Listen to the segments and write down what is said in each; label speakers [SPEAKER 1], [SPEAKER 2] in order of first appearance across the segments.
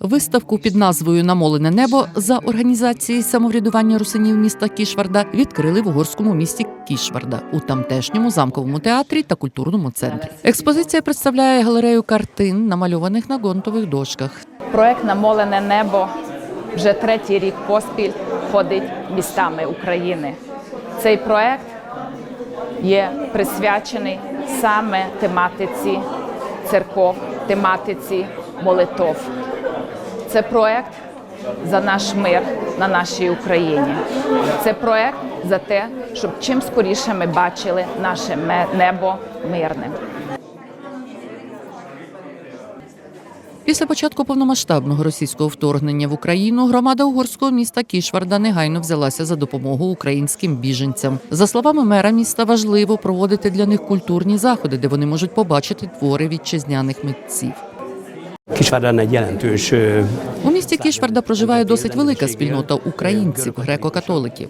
[SPEAKER 1] Виставку під назвою Намолене небо за організації самоврядування русинів міста Кішварда відкрили в угорському місті Кішварда у тамтешньому замковому театрі та культурному центрі. Експозиція представляє галерею картин, намальованих на гонтових дошках.
[SPEAKER 2] Проект Намолене небо вже третій рік поспіль ходить містами України. Цей проект є присвячений саме тематиці церков, тематиці молитов. Це проект за наш мир на нашій Україні. Це проект за те, щоб чим скоріше ми бачили наше небо мирним.
[SPEAKER 1] Після початку повномасштабного російського вторгнення в Україну громада угорського міста Кішварда негайно взялася за допомогу українським біженцям. За словами мера міста, важливо проводити для них культурні заходи, де вони можуть побачити твори вітчизняних митців. У місті Кішварда проживає досить велика спільнота українців, греко-католиків.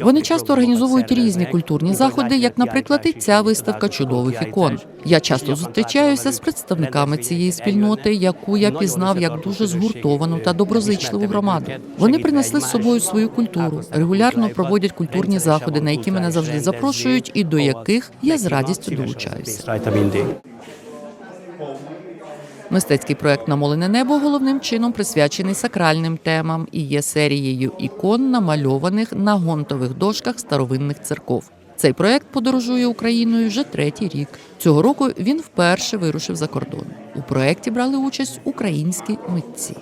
[SPEAKER 1] Вони часто організовують різні культурні заходи, як, наприклад, і ця виставка чудових ікон. Я часто зустрічаюся з представниками цієї спільноти, яку я пізнав як дуже згуртовану та доброзичливу громаду. Вони принесли з собою свою культуру, регулярно проводять культурні заходи, на які мене завжди запрошують, і до яких я з радістю долучаюся. Мистецький проект Намолене небо головним чином присвячений сакральним темам і є серією ікон, намальованих на гонтових дошках старовинних церков. Цей проект подорожує Україною вже третій рік. Цього року він вперше вирушив за кордон. У проекті брали участь українські митці.